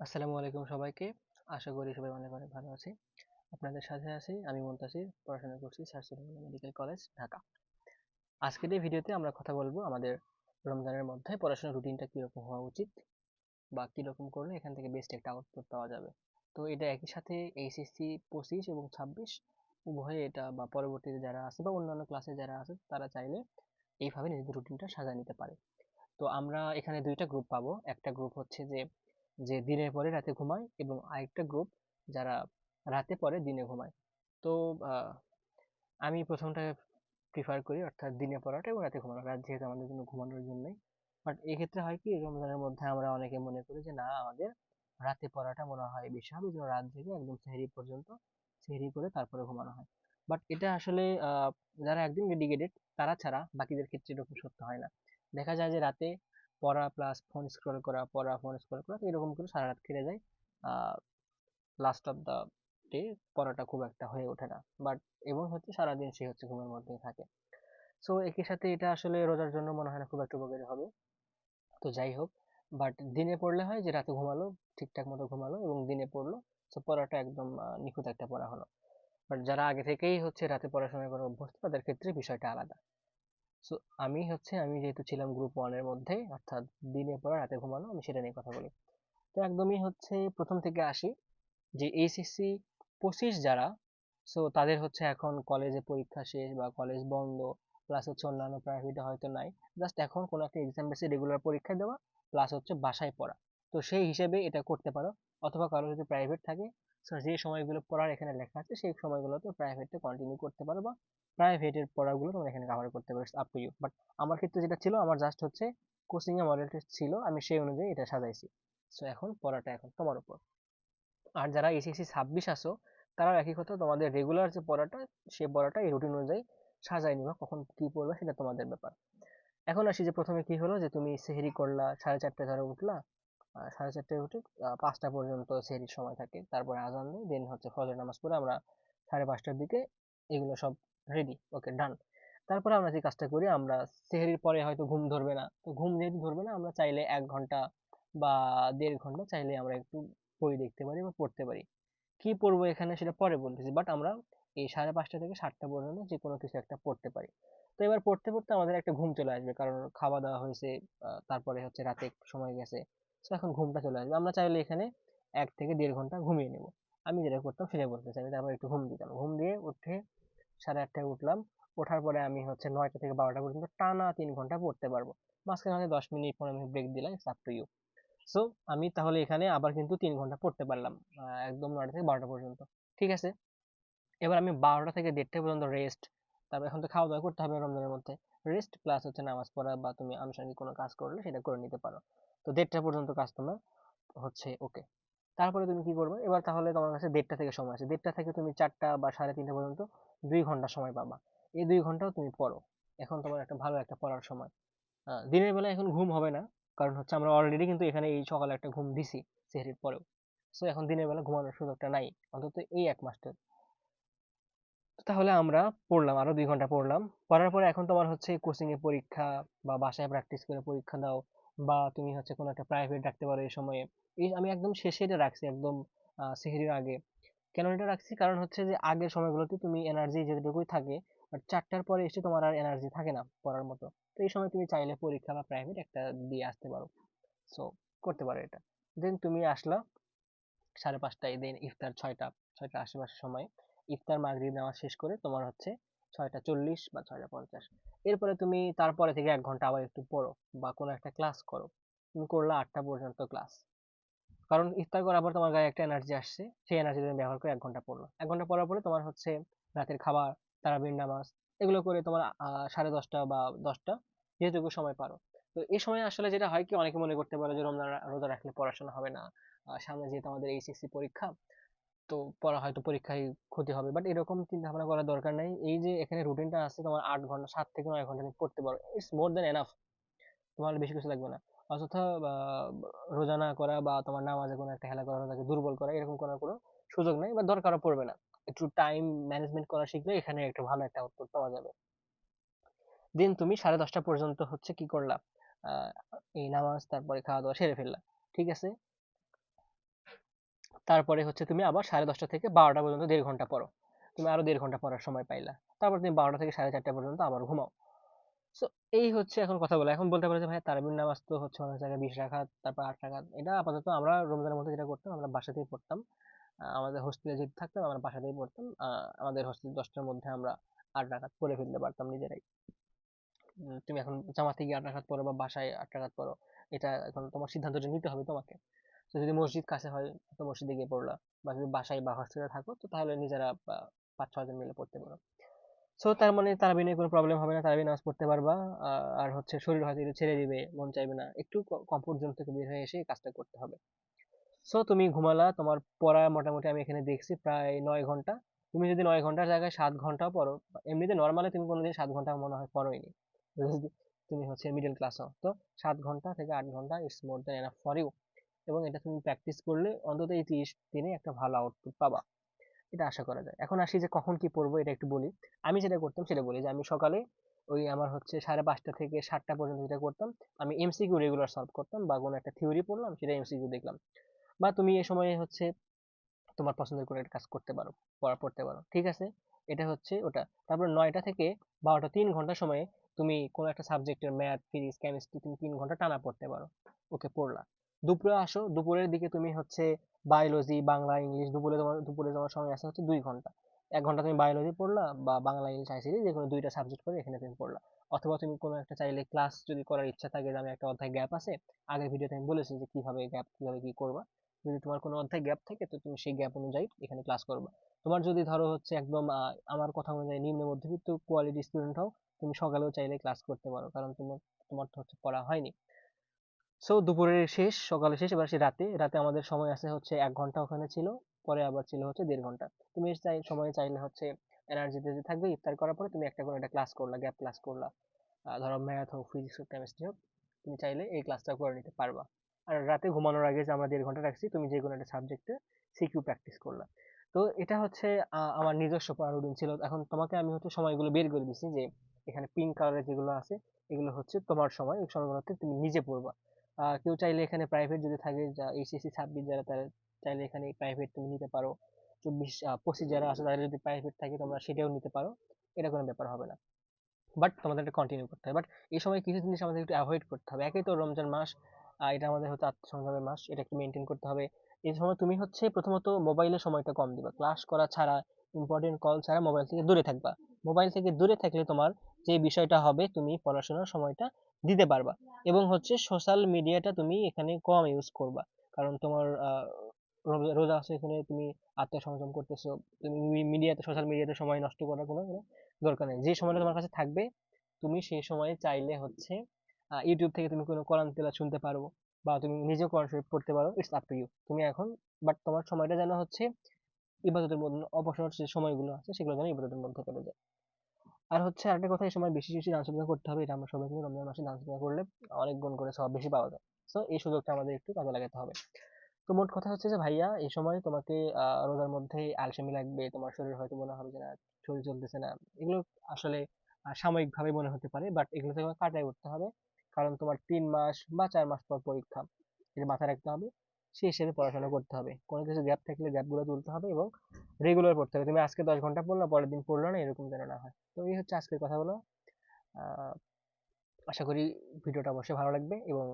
আসসালামু আলাইকুম সবাইকে। আশা করি সবাই অনেক অনেক ভালো আছে। আপনাদের সাথে আছি, আমি মুনতাসির, পড়াশোনা করছি সার্সিডি মেডিকেল কলেজ ঢাকা। আজকের এই ভিডিওতে আমরা কথা বলব আমাদের রমজানের মধ্যে পড়াশোনার রুটিনটা কীরকম হওয়া উচিত বা কীরকম করলে এখান থেকে বেস্ট একটা আউটপুট পাওয়া যাবে। তো এটা একই সাথে এইচএসসি পঁচিশ এবং ছাব্বিশ উভয়ে এটা বা পরবর্তীতে যারা আছে বা অন্যান্য ক্লাসে যারা আছে তারা চাইলে এইভাবে নিজেদের রুটিনটা সাজিয়ে নিতে পারে। তো আমরা এখানে দুইটা গ্রুপ পাবো। একটা গ্রুপ হচ্ছে যে যে দিনের পরে রাতে ঘুমায় এবং আরেকটা গ্রুপ যারা রাতে পরে দিনে ঘুমায়। তো আমি প্রথমটা প্রিফার করি অর্থাৎ দিনে পড়াটা এবং রাতে ঘুমানো। রাত যেহেতু আমাদের জন্য ঘুমানোর জন্যই বাট এক্ষেত্রে হয় কি, রমজানের মধ্যে আমরা অনেকে মনে করি যে, না, আমাদের রাতে পড়াটা মনে হয় বেশি হবে। যেন রাত জেগে একদম সেহরি পর্যন্ত সেহরি করে তারপরে ঘুমানো হয়। বাট এটা আসলে যারা একদম ডেডিকেটেড তারা ছাড়া বাকিদের ক্ষেত্রে এরকম সত্য হয় না। দেখা যায় যে রাতে পড়া প্লাস ফোন স্ক্রল করা, পড়া ফোন স্ক্রল করা এরকম করে সারা রাত কেটে যায়। লাস্ট অফ দ্য ডে পড়াটা খুব একটা হয়ে ওঠে না। বাট এবং হচ্ছে সারাদিন সে হচ্ছে ঘুমের মধ্যেই থাকে। সো একই সাথে এটা আসলে রোজার জন্য মনে হয় না খুব একটা উপকারী হবে। তো যাই হোক বাট দিনে পড়লে হয় যে রাতে ঘুমালো, ঠিকঠাক মতো ঘুমালো এবং দিনে পড়ল। সো পড়াটা একদম নিখুঁত একটা পড়া হলো। বাট যারা আগে থেকেই হচ্ছে রাতে পড়াশোনা করে অভ্যস্ত, তাদের ক্ষেত্রে বিষয়টা আলাদা। সো আমি হচ্ছে, আমি যেহেতু ছিলাম গ্রুপ ওয়ানের মধ্যে, অর্থাৎ দিনে পড়া রাতে ঘুমানো, আমি সেটা নিয়ে কথা বলি। তো একদমই হচ্ছে, প্রথম থেকে আসি যে এইচএসসি পঁচিশ যারা সো তাদের হচ্ছে এখন কলেজে পরীক্ষা শেষ বা কলেজ বন্ধ প্লাস হচ্ছে অন্যান্য প্রাইভেটে হয়তো নাই জাস্ট এখন কোনো একটা এক্সাম বেসে রেগুলার পরীক্ষা দেওয়া প্লাস হচ্ছে বাসায় পড়া। তো সেই হিসেবে এটা করতে পারো, অথবা কারও যদি প্রাইভেট থাকে যে সময়গুলো পড়ার এখানে লেখা আছে, সেই সময়গুলোতে প্রাইভেটে কন্টিনিউ করতে পারো বা প্রাইভেটের পড়াগুলো তোমরা এখানে কভার করতে পারো আপ টু ইউ বাট আমার ক্ষেত্রে যেটা ছিল, আমার জাস্ট হচ্ছে কোচিং এ মডেল টেস্ট ছিল, আমি সেই অনুযায়ী এটা সাজাইছি। সো এখন পড়াটা এখন তোমার উপর। আর যারা এসএসসি ছাব্বিশ আসো তারাও একই কথা, তোমাদের রেগুলার যে পড়াটা, সে পড়াটা এই রুটিন অনুযায়ী সাজাই নিবা, কখন কি পড়বে সেটা তোমাদের ব্যাপার। এখন আসি যে প্রথমে কি হলো, যে তুমি সেহেরি করলা, সাড়ে চারটে ধরে উঠলা সাড়ে চারটায় উঠে পাঁচটা পর্যন্ত সেহরির সময় থাকে। তারপরে আজান দেয় দেন হচ্ছে ফজর নামাজ পড়ে আমরা সাড়ে পাঁচটার দিকে এগুলো সব রেডি ওকে ডান তারপরে আমরা যে কাজটা করি, আমরা সেহরির পরে হয়তো ঘুম ধরবে না। তো ঘুম যেহেতু ধরবে না, আমরা চাইলে এক ঘণ্টা বা দেড় ঘণ্টা চাইলে আমরা একটু বই দেখতে পারি বা পড়তে পারি। কি পড়ব এখানে সেটা পরে বলতেছি বাট আমরা এই সাড়ে পাঁচটা থেকে সাতটা পর্যন্ত যে কোনো কিছু একটা পড়তে পারি। তো এবার পড়তে পড়তে আমাদের একটা ঘুম চলে আসবে, কারণ খাওয়া দাওয়া হয়েছে তারপরে হচ্ছে রাতে সময় গেছে তো এখন ঘুমটা চলে আসবে। আমরা চাইলে এখানে এক থেকে দেড় ঘণ্টা ঘুমিয়ে নেব। আমি যেটা করতাম সেটাই বলতে চাই তারপর একটু ঘুম দিতাম। ঘুম দিয়ে উঠে সাড়ে আটটায় উঠলাম। ওঠার পরে আমি হচ্ছে নয়টা থেকে বারোটা পর্যন্ত টানা তিন ঘণ্টা পড়তে পারব। মাঝখানে দশ মিনিট পনেরো মিনিট ব্রেক দিলাম it's up to you so আমি তাহলে এখানে আবার কিন্তু তিন ঘণ্টা পড়তে পারলাম একদম নয়টা থেকে বারোটা পর্যন্ত। ঠিক আছে? এবার আমি বারোটা থেকে দেড়টা পর্যন্ত রেস্ট তারপর এখন তো খাওয়া দাওয়া করতে হবে রমজানের মধ্যে। রেস্ট প্লাস হচ্ছে নামাজ পড়া বা তুমি আনুষঙ্গিক কোনো কাজ করলে সেটা করে নিতে পারো। তো দেড়টা পর্যন্ত কাজ তোমার হচ্ছে ওকে তারপরে তুমি কি করবে? এবার তাহলে তোমার কাছে দেড়টা থেকে সময় আছে। দেড়টা থেকে তুমি চারটা বা সাড়ে তিনটা পর্যন্ত দুই ঘণ্টা সময় পাবা। এই দুই ঘন্টাও তুমি পড়ো। এখন তোমার একটা ভালো একটা পড়ার সময়। দিনের বেলা এখন ঘুম হবে না, কারণ হচ্ছে আমরা অলরেডি কিন্তু এখানে এই সকালে একটা ঘুম দিছি সেহরির পরেও। সো এখন দিনের বেলা ঘুমানোর সুযোগটা নাই, অন্তত এই এক মাসটা তাহলে আমরা পড়লাম, আরও দুই ঘণ্টা পড়লাম। পড়ার পরে এখন তোমার হচ্ছে কোচিং এ পরীক্ষা বা বাসায় প্র্যাকটিস করে পরীক্ষা দাও বা তুমি হচ্ছে কোনো একটা প্রাইভেট রাখতে পারো এই সময়ে। এই আমি একদম শেষে এটা রাখছি একদম সেহরির আগে। কেন এটা রাখছি? কারণ হচ্ছে যে, আগের সময়গুলোতে তুমি এনার্জি যেটুকুই থাকে বাট চারটার পরে এসে তোমার আর এনার্জি থাকে না পড়ার মতো। তো এই সময় তুমি চাইলে পরীক্ষা বা প্রাইভেট একটা দিয়ে আসতে পারো। সো করতে পারো এটা। দেন তুমি আসলা সাড়ে পাঁচটায় দেন ইফতার ছয়টা ছয়টা আশেপাশের সময়। ইফতার, মাগরিব, নামাজ শেষ করে তোমার হচ্ছে ছয়টা চল্লিশ বা ছয়টা পঞ্চাশ। এরপরে তুমি তারপরে থেকে এক ঘণ্টা আবার একটু পড়ো বা কোনো একটা ক্লাস করো। তুমি করলা আটটা পর্যন্ত ক্লাস কারণ ইফতার করার পর তোমার গায়ে একটা এনার্জি আসছে। সেই এনার্জি তুমি ব্যবহার করে এক ঘণ্টা পড়ল। এক ঘণ্টা পড়ার পরে তোমার হচ্ছে রাতের খাবার, তারাবির নামাজ, এগুলো করে তোমার সাড়ে দশটা বা দশটা যেটুকু সময় পারো। তো এই সময় আসলে যেটা হয় কি, অনেকে মনে করতে পারে যে রমজান, রোজা রাখলে পড়াশোনা হবে না সামনে যেহেতু আমাদের এইচএসসি পরীক্ষা, তো পড়া হয়তো পরীক্ষায় ক্ষতি হবে। বাট এরকম চিন্তা ভাবনা করার দরকার নাই। এই যে এখানে রুটিনটা আছে তোমার আট ঘণ্টা, সাত থেকে নয় ঘণ্টা তুমি পড়তে পারো। ইটস মোর দেন এনাফ তোমার বেশি কিছু লাগবে না। অযথা রোজা না করা বা তোমার নামাজে কোনো একটা হেলা করা রোজাকে দুর্বল করা, এরকম করার কোনো সুযোগ নেই বা দরকারও পড়বে না। একটু টাইম ম্যানেজমেন্ট করা শিখলে এখানে একটা ভালো একটা আউটপুট পাওয়া যাবে। দিন তুমি সাড়ে দশটা পর্যন্ত হচ্ছে কি করলা? এই নামাজ, তারপরে খাওয়া দাওয়া সেরে ফেললা, ঠিক আছে? তারপরে হচ্ছে তুমি আবার সাড়ে দশটা থেকে বারোটা পর্যন্ত দেড় ঘণ্টা পড়ো। তুমি আরও দেড় ঘণ্টা পড়ার সময় পাইলা। তারপর তুমি বারোটা থেকে সাড়ে চারটা পর্যন্ত আবার ঘুমাও। সো এই হচ্ছে এখন কথা বলা। এখন বলতে পারো যে ভাই তারাবির নামাজ তো হচ্ছে অনেক জায়গায় বিশ রাখাত, তারপর আট রাখাত। এটা আপাতত আমরা রমজানের মধ্যে যেটা করতাম, আমরা বাসাতেই পড়তাম। আমাদের হোস্টেলে যেহেতু থাকতাম, আমরা বাসাতেই পড়তাম। আমাদের হোস্টেল দশটার মধ্যে আমরা আট রাখাত পড়ে ফেলতে পারতাম নিজেরাই। তুমি এখন জামাতে গিয়ে আট রাখাত পড়ো বা বাসায় আট রাখাত পড়ো, এটা এখন তোমার সিদ্ধান্তটা নিতে হবে তোমাকে। তো যদি মসজিদ কাছে হয়, তো মসজিদে গিয়ে পড়লা। বা যদি বাসায় বা হস্টেলে থাকো, তো তাহলে নিজেরা পাঁচ ছয় জন মিলে পড়তে পারো। সো তার মানে তারাবি নিয়ে কোনো প্রবলেম হবে না তারাবি নামাজ পড়তে পারবা। আর হচ্ছে শরীর হয়তো একটু ছেড়ে দিবে, মন চাইবে না। একটু কমফোর্ট জোন থেকে বের হয়ে এসে কাজটা করতে হবে। সো তুমি ঘুমালা, তোমার পড়া মোটামুটি আমি এখানে দেখছি প্রায় নয় ঘণ্টা। তুমি যদি নয় ঘণ্টার জায়গায় সাত ঘন্টাও পড়ো, এমনিতে নর্মালি তুমি কোনোদিন সাত ঘণ্টা মনে হয় পড়োইনি। তুমি হচ্ছে মিডল ক্লাস হও। তো সাত ঘণ্টা থেকে আট ঘণ্টা it's more than enough for you এবং এটা তুমি প্র্যাকটিস করলে অন্তত এই তিরিশ দিনে একটা ভালো আউটপুট পাবা। এটা আশা করা যায়। এখন আসি যে কখন কি পড়ব এটা একটু বলি। আমি যেটা করতাম সেটা বলি যে আমি সকালে ওই আমার হচ্ছে সাড়ে পাঁচটা থেকে সাতটা পর্যন্ত যেটা করতাম, আমি এমসিকিউ রেগুলার সলভ করতাম বা কোনো একটা থিওরি পড়লাম সেটা এমসিকিউ দেখলাম। বা তুমি এই সময়ে হচ্ছে তোমার পছন্দের কোনো একটা কাজ করতে পারো, পড়া, পড়তে পারো, ঠিক আছে? এটা হচ্ছে ওটা। তারপর নয়টা থেকে বারোটা, তিন ঘণ্টা সময়ে তুমি কোনো একটা সাবজেক্টের ম্যাথ ফিজিক্স কেমিস্ট্রি তুমি তিন ঘণ্টা টানা পড়তে পারো। ওকে, পড়লা। দুপুরে আসো, দুপুরের দিকে তুমি হচ্ছে বায়োলজি বাংলা ইংলিশ দুপুরে তোমার দুপুরে তোমার সময় আসে হচ্ছে দুই ঘণ্টা। এক ঘণ্টা তুমি বায়োলজি পড়লা বা বাংলা ইংলিশ আইসিডি যে কোনো দুইটা সাবজেক্ট করে এখানে তুমি পড়লা। অথবা তুমি কোনো একটা চাইলে ক্লাস যদি করার ইচ্ছা থাকে যে আমি একটা অধ্যায় গ্যাপ আছে, আগের ভিডিওতে আমি বলেছি যে কীভাবে গ্যাপ কীভাবে কি করবা। যদি তোমার কোনো অধ্যায় গ্যাপ থাকে তো তুমি সেই গ্যাপ অনুযায়ী এখানে ক্লাস করবা। তোমার যদি ধরো হচ্ছে একদম আমার কথা অনুযায়ী নিম্ন মধ্যবিত্ত কোয়ালিটি স্টুডেন্ট হও, তুমি সকালেও চাইলে ক্লাস করতে পারো। কারণ তোমার তোমার তো হচ্ছে পড়া হয়নি। সো দুপুরের শেষ সকালে শেষ, এবার সে রাতে রাতে আমাদের সময় আছে হচ্ছে এক ঘণ্টা ওখানে ছিল, পরে আবার ছিল হচ্ছে দেড় ঘণ্টা। তুমি চাই, সময় চাইলে হচ্ছে এনার্জিতে যে থাকবে, ইফতার করার পরে তুমি একটা করে একটা ক্লাস করলা গ্যাপ ক্লাস করলা। ধরো ম্যাথ হোক ফিজিক্স হোক কেমিস্ট্রি হোক, তুমি চাইলে এই ক্লাসটা করে নিতে পারবা। আর রাতে ঘুমানোর আগে যে আমরা দেড় ঘণ্টা রাখছি, তুমি যে কোনো একটা সাবজেক্টে সিকিউ প্র্যাকটিস করলা। তো এটা হচ্ছে আমার নিজস্ব পড়ার রুটিন ছিল। এখন তোমাকে আমি হচ্ছে সময়গুলো বের করে দিচ্ছি যে, এখানে পিঙ্ক কালারের যেগুলো আছে, এগুলো হচ্ছে তোমার সময় এই সময়গুলোতে তুমি নিজে পড়বা। কেউ চাইলে এখানে প্রাইভেট যদি থাকে, যা এইচএসসি ছাব্বিশ যারা, তারা চাইলে এখানে প্রাইভেট তুমি নিতে পারো। চব্বিশ পঁচিশ যারা আছে, তাদের যদি প্রাইভেট থাকে, তোমরা সেটাও নিতে পারো। এটা কোনো ব্যাপার হবে না। বাট তোমাদের এটা কন্টিনিউ করতে হবে। বাট এই সময় কিছু জিনিস আমাদের একটু অ্যাভয়েড করতে হবে। একেই তো রমজান মাস এটা আমাদের হচ্ছে আত্মসংযমের মাস এটা একটু মেনটেন করতে হবে। এই সময় তুমি হচ্ছে প্রথমত মোবাইলের সময়টা কম দিবা। ক্লাস করা ছাড়া ইম্পর্টেন্ট কল ছাড়া মোবাইল থেকে দূরে থাকবা। মোবাইল থেকে দূরে থাকলে তোমার যে বিষয়টা হবে, তুমি পড়াশোনার সময়টা দিতে পারবা। এবং হচ্ছে সোশ্যাল মিডিয়াটা তুমি এখানে কম ইউজ করবা। কারণ তোমার রোজা আছে এখানে তুমি আত্মসংযম করতেছো, তুমি মিডিয়াতে সোশ্যাল মিডিয়াতে সময় নষ্ট করার কোনো দরকার নেই। যে সময়টা তোমার কাছে থাকবে, তুমি সেই সময়ে চাইলে হচ্ছে ইউটিউব থেকে তুমি কোনো কোরআন তেলাওয়াত শুনতে পারো বা তুমি নিজেও কোরআন শরীফ পড়তে পারো ইটস আপ টু ইউ তুমি এখন বাট তোমার সময়টা যেন হচ্ছে, ইবাদতের মধ্যে, অবসর সময়গুলো আছে, সেগুলো যেন ইবাদতের মধ্যে চলে যায়। আর হচ্ছে আরেকটা কথা, এই সময় বেশি বেশি দান সদকা করতে হবে, এটা আমরা সবাই কিন্তু রমজান মাসে দান সদকা করলে অনেক গুণ করে সব বেশি পাওয়া যায়। তো এই সুযোগটা আমাদের একটু কাজে লাগাতে হবে। তো মোট কথা হচ্ছে যে, ভাইয়া, এই সময় তোমাকে রোজার মধ্যে আলসেমি লাগবে, তোমার শরীর হয়তো মনে হবে যে, না, শরীর চলতেছে না। এগুলো আসলে সাময়িক ভাবে মনে হতে পারে বাট এগুলো থেকে কাটায় উঠতে হবে। কারণ তোমার তিন মাস বা চার মাস পর পরীক্ষা, এটা মাথায় রাখতে হবে। সেই হিসেবে পড়াশোনা করতে হবে। কোনো কিছু গ্যাপ থাকলে গ্যাপগুলো তুলতে হবে এবং রেগুলার পড়তে হবে। তুমি আজকে দশ ঘণ্টা পড়ল, পরের দিন পড়ল না, এরকম যেন না হয়। তো এই হচ্ছে আজকের কথাগুলো। আশা করি ভিডিওটা অবশ্যই ভালো লাগবে এবং